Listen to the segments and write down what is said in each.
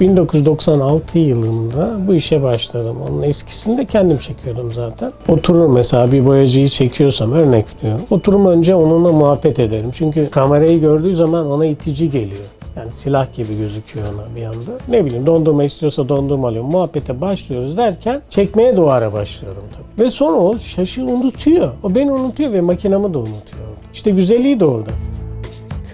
1996 yılında bu işe başladım. Onun eskisini de kendim çekiyordum zaten. Oturur mesela bir boyacıyı çekiyorsam örnek veriyorum. Oturum önce onunla muhabbet ederim. Çünkü kamerayı gördüğü zaman ona itici geliyor. Yani silah gibi gözüküyor ona bir anda. Ne bileyim dondurma istiyorsa dondurma alıyorum. Muhabbete başlıyoruz derken çekmeye doğara başlıyorum tabii. Ve sonra o şaşı unutuyor. O beni unutuyor ve makinamı da unutuyor. İşte güzelliği de orada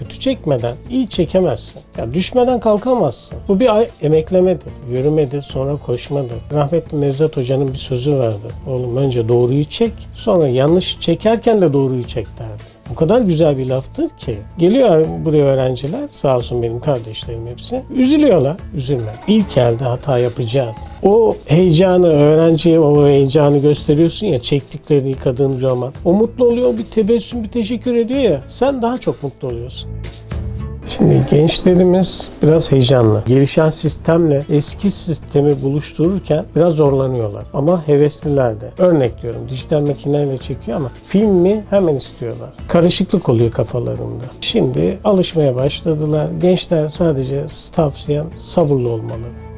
kötü çekmeden iyi çekemezsin. Ya düşmeden kalkamazsın. Bu bir ay- emeklemedir, yürümedir, sonra koşmadır. Rahmetli Nevzat Hoca'nın bir sözü vardı. Oğlum önce doğruyu çek, sonra yanlış çekerken de doğruyu çek derdi. O kadar güzel bir laftır ki. Geliyor buraya öğrenciler, sağ olsun benim kardeşlerim hepsi. Üzülüyorlar, üzülme. İlk elde hata yapacağız. O heyecanı, öğrenciye o heyecanı gösteriyorsun ya, çektiklerini yıkadığın zaman. O mutlu oluyor, bir tebessüm, bir teşekkür ediyor ya. Sen daha çok mutlu oluyorsun. Şimdi gençlerimiz biraz heyecanlı. Gelişen sistemle eski sistemi buluştururken biraz zorlanıyorlar. Ama hevesliler de. Örnek diyorum dijital makineyle çekiyor ama filmi hemen istiyorlar. Karışıklık oluyor kafalarında. Şimdi alışmaya başladılar. Gençler sadece tavsiyem sabırlı olmalı.